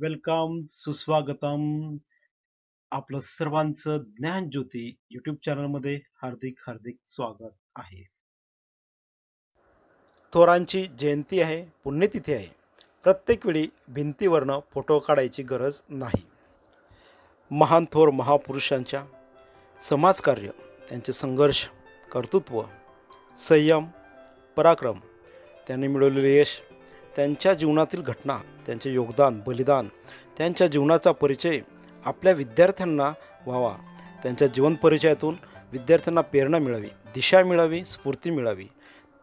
Welcome सुस्वागतम. आपलं सर्वांचं ज्ञानज्योती युट्यूब चॅनलमध्ये हार्दिक हार्दिक स्वागत आहे. थोरांची जयंती आहे पुण्यतिथी आहे. प्रत्येक वेळी भिंतीवरनं फोटो काढायची गरज नाही. महान थोर महापुरुषांच्या समाजकार्य त्यांचे संघर्ष कर्तृत्व संयम पराक्रम त्यांनी मिळवलेले यश त्यांच्या जीवनातील घटना त्यांचे योगदान बलिदान त्यांच्या जीवनाचा परिचय आपल्या विद्यार्थ्यांना व्हावा. त्यांच्या जीवन परिचयातून विद्यार्थ्यांना प्रेरणा मिळावी दिशा मिळावी स्फूर्ती मिळावी.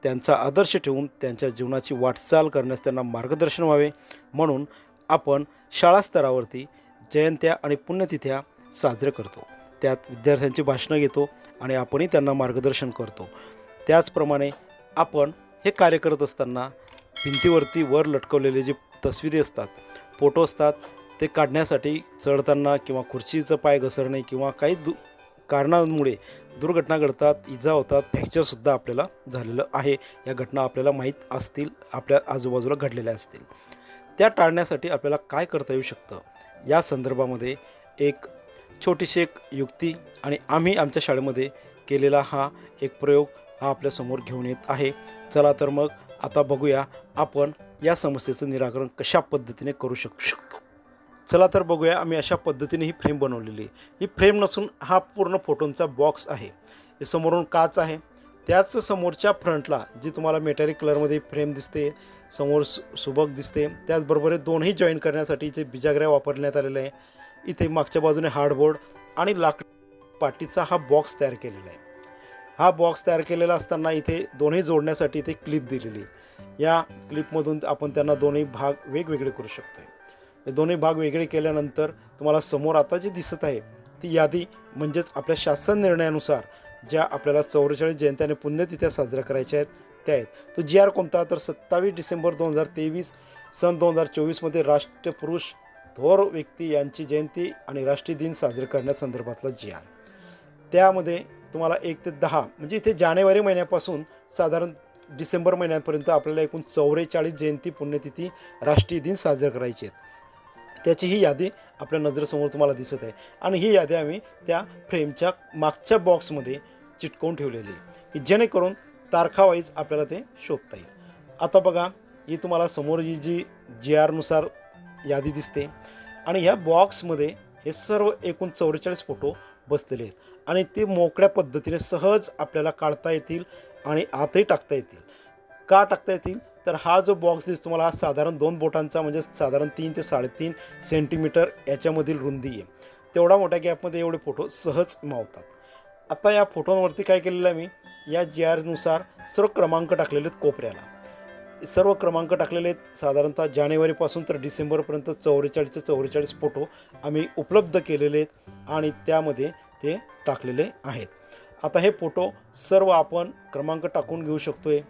त्यांचा आदर्श ठेवून त्यांच्या जीवनाची वाटचाल करण्यास त्यांना मार्गदर्शन व्हावे. म्हणून आपण शाळा स्तरावरती जयंत्या आणि पुण्यतिथ्या साजरे करतो. त्यात विद्यार्थ्यांची भाषणं घेतो आणि आपणही त्यांना मार्गदर्शन करतो. त्याचप्रमाणे आपण हे कार्य करत असताना भिंतीवरती वर लटकवलेले जे तस्विरी असतात फोटो असतात ते काढण्यासाठी चढताना किंवा खुर्चीचं पाय घसरणे किंवा काही दु कारणांमुळे दुर्घटना घडतात इजा होतात फ्रॅक्चरसुद्धा आपल्याला झालेलं आहे. या घटना आपल्याला माहीत असतील आपल्या आजूबाजूला घडलेल्या असतील. त्या टाळण्यासाठी आपल्याला काय करता येऊ शकतं? या संदर्भामध्ये एक छोटीशी एक युक्ती आणि आम्ही आमच्या शाळेमध्ये केलेला हा एक प्रयोग हा आपल्यासमोर घेऊन येत आहे. चला तर मग आता बघूया आपण या समस्येचं निराकरण कशा पद्धतीने करू शक शकतो. चला तर बघूया आम्ही अशा पद्धतीने ही फ्रेम बनवलेली आहे. ही फ्रेम नसून हा पूर्ण फोटोंचा बॉक्स आहे. हे समोरून काच आहे. त्याच समोरच्या फ्रंटला जी तुम्हाला मेटॅलिक कलरमध्ये फ्रेम दिसते समोर सु सुबक दिसते त्याचबरोबर दोनही जॉईन करण्यासाठी इथे बिजागऱ्या वापरण्यात आलेल्या आहे. इथे मागच्या बाजूने हार्डबोर्ड आणि लाकडी पाटीचा हा बॉक्स तयार केलेला आहे. हा बॉक्स तयार केलेला असताना इथे दोन्ही जोडण्यासाठी इथे क्लिप दिलेली आहे. या क्लिपमधून आपण त्यांना दोन्ही भाग वेगवेगळे करू शकतो हे दोन्ही भाग वेगळे केल्यानंतर तुम्हाला समोर आता जे दिसत आहे ती यादी म्हणजेच आपल्या शासन निर्णयानुसार ज्या आपल्याला चौवेचाळीस जयंत्याने पुण्यतिथ्या साजऱ्या करायच्या आहेत त्या आहेत. तो जी आर कोणता? तर सत्तावीस डिसेंबर दोन हजार तेवीस सन दोन हजार चोवीसमध्ये राष्ट्रपुरुष थोर व्यक्ती यांची जयंती आणि राष्ट्रीय दिन साजरे करण्यासंदर्भातला जी आर. त्यामध्ये तुम्हाला एक ते दहा म्हणजे इथे जानेवारी महिन्यापासून साधारण डिसेंबर महिन्यापर्यंत आपल्याला एकूण चौवेचाळीस जयंती पुण्यतिथी राष्ट्रीय दिन साजरे करायचे आहेत. त्याची ही यादी आपल्या नजरेसमोर तुम्हाला दिसत आहे. आणि ही यादी आम्ही त्या फ्रेमच्या मागच्या बॉक्समध्ये चिटकवून ठेवलेली आहे की जेणेकरून तारखावाईज आपल्याला ते शोधता येईल. आता बघा ही तुम्हाला समोर जी जी जी आरनुसार यादी दिसते. आणि ह्या बॉक्समध्ये हे सर्व एकूण चौवेचाळीस फोटो बसलेले आहेत. आणि ते मोकळ्या पद्धतीने सहज आपल्याला काढता येतील आणि आतही टाकता येतील. का टाकता येतील? तर हा जो बॉक्स दिसतो तुम्हाला हा साधारण दोन बोटांचा म्हणजे साधारण तीन ते साडेतीन सेंटीमीटर याच्यामधील रुंदी आहे. तेवढा मोठ्या गॅपमध्ये एवढे फोटो सहज मावतात. आता या फोटोंवरती काय केलेलं आहे मी? या जी आरनुसार सर्व क्रमांक टाकलेले आहेत कोपऱ्याला. सर्व क्रमांक टाकलेले आहेत. साधारणतः जानेवारीपासून तर डिसेंबरपर्यंत चौवेचाळीस ते चौवेचाळीस फोटो आम्ही उपलब्ध केलेले आहेत आणि त्यामध्ये ते टाकलेले आहेत. आता हे फोटो सर्व आपण क्रमांक टाकून घेऊ शकतो आहे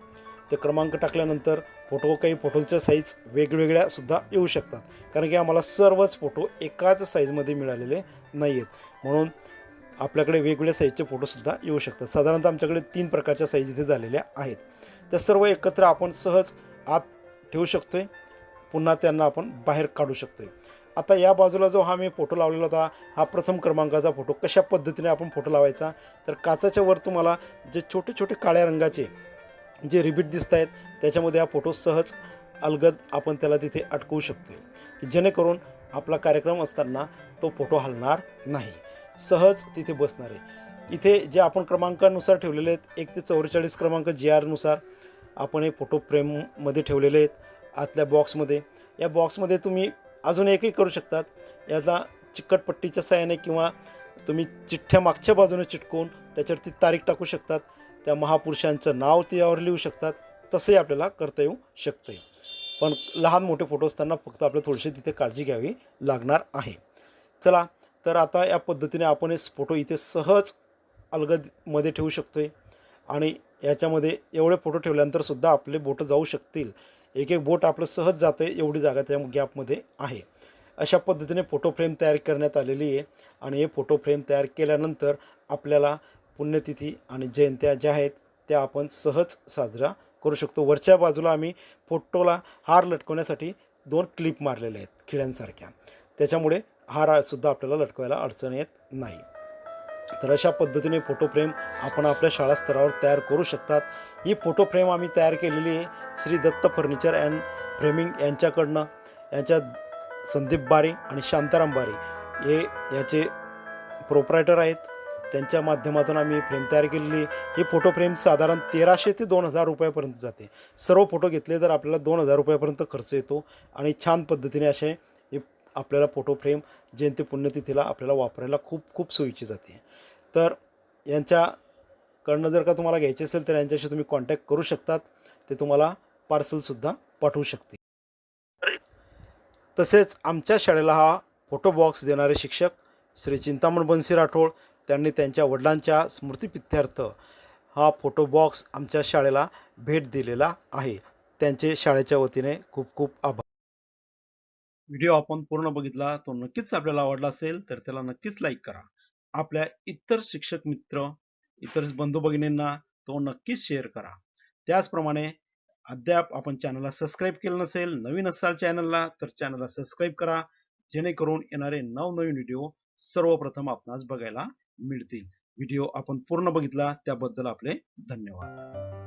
ते क्रमांक टाकल्यानंतर फोटो काही फोटोच्या साईज वेगवेगळ्या सुद्धा येऊ शकतात. कारण की आम्हाला सर्वच फोटो एकाच साईजमध्ये मिळालेले नाही आहेत म्हणून आपल्याकडे वेगवेगळ्या साईजचे फोटोसुद्धा येऊ शकतात. साधारणतः आमच्याकडे तीन प्रकारच्या साईज इथे झालेल्या आहेत. त्या सर्व एकत्र आपण सहज आत ठेवू शकतो आहे पुन्हा त्यांना आपण बाहेर काढू शकतो आहे आता या बाजूला जो हा मी फोटो लावलेला होता हा प्रथम क्रमांकाचा फोटो कशा पद्धतीने आपण फोटो लावायचा? तर काचाच्या वर तुम्हाला जे छोटे छोटे काळ्या रंगाचे जे रिबीट दिसत आहेत त्याच्यामध्ये हा फोटो सहज अलगद आपण त्याला तिथे अटकवू शकतो की जेणेकरून आपला कार्यक्रम असताना तो फोटो हलणार नाही. सहज तिथे बसणार आहे. इथे जे आपण क्रमांकानुसार ठेवलेले आहेत एक ते चौवेचाळीस क्रमांक जी आरनुसार आपण हे फोटो फ्रेममध्ये ठेवलेले आहेत आतल्या बॉक्समध्ये. या बॉक्समध्ये तुम्ही अजून एकही करू शकतात. याचा चिकटपट्टीच्या सहाय्याने किंवा तुम्ही चिठ्ठ्या मागच्या बाजूने चिटकवून त्याच्यावरती तारीख टाकू शकतात. त्या महापुरुषांचं नाव त्यावर लिहू शकतात. तसंही आपल्याला करता येऊ शकतं पण लहान मोठे फोटो असताना फक्त आपल्याला थोडीशी तिथे काळजी घ्यावी लागणार आहे. चला तर आता या पद्धतीने आपण हे फोटो इथे सहज अलगदमध्ये ठेवू शकतो आहे आणि याच्यामध्ये एवढे फोटो ठेवल्यानंतर सुद्धा आपले बोटं जाऊ शकतील. एक एक बोट आपलं सहज जातं आहे एवढी जागा त्या गॅपमध्ये आहे. अशा पद्धतीने फोटो फ्रेम तयार करण्यात आलेली आहे. आणि हे फोटो फ्रेम तयार केल्यानंतर आपल्याला पुण्यतिथी आणि जयंत्या ज्या आहेत त्या आपण सहज साजरा करू शकतो. वरच्या बाजूला आम्ही फोटोला हार लटकवण्यासाठी दोन क्लिप मारलेल्या आहेत खिळ्यांसारख्या. त्याच्यामुळे हा सुद्धा आपल्याला लटकवायला अडचण येत नाही. तर अशा पद्धतीने फोटो फ्रेम आपण आपल्या शाळा स्तरावर तयार करू शकतात. ही फोटो फ्रेम आम्ही तयार केलेली आहे Shri Datta furniture and framing यांच्याकडनं. यांच्या संदीप बारे आणि शांताराम बारे हे याचे प्रोप्रायटर आहेत. त्यांच्या माध्यमातून आम्ही फ्रेम तयार केलेली आहे. ही फोटो फ्रेम साधारण तेराशे ते दोन हजार रुपयापर्यंत जाते. सर्व फोटो घेतले तर आपल्याला दोन हजार रुपयापर्यंत खर्च येतो आणि छान पद्धतीने असे आपल्याला फोटो फ्रेम जयंती पुण्यतिथीला आपल्याला वापरायला खूप खूप सोयीची जाते. तर यांच्याकडनं जर का तुम्हाला घ्यायचे असेल तर यांच्याशी तुम्ही कॉन्टॅक्ट करू शकतात. ते तुम्हाला पार्सलसुद्धा पाठवू शकते तसेच आमच्या शाळेला हा फोटो बॉक्स देणारे शिक्षक श्री चिंतामण बनसी राठोड त्यांनी त्यांच्या वडिलांच्या स्मृतीपित्यार्थ हा फोटो बॉक्स आमच्या शाळेला भेट दिलेला आहे. त्यांचे शाळेच्या वतीने खूप खूप आभार. व्हिडिओ आपण पूर्ण बघितला तो नक्कीच आपल्याला आवडला असेल तर त्याला नक्कीच लाईक करा. आपल्या इतर शिक्षक मित्र इतर बंधू भगिनींना तो नक्कीच शेअर करा. त्याचप्रमाणे अद्याप आपण चॅनलला सबस्क्राईब केलं नसेल नवीन असाल चॅनलला तर चॅनलला सबस्क्राईब करा. जेणेकरून येणारे नवनवीन व्हिडिओ सर्वप्रथम आपणास बघायला मिळतील. व्हिडिओ आपण पूर्ण बघितला त्याबद्दल आपले धन्यवाद.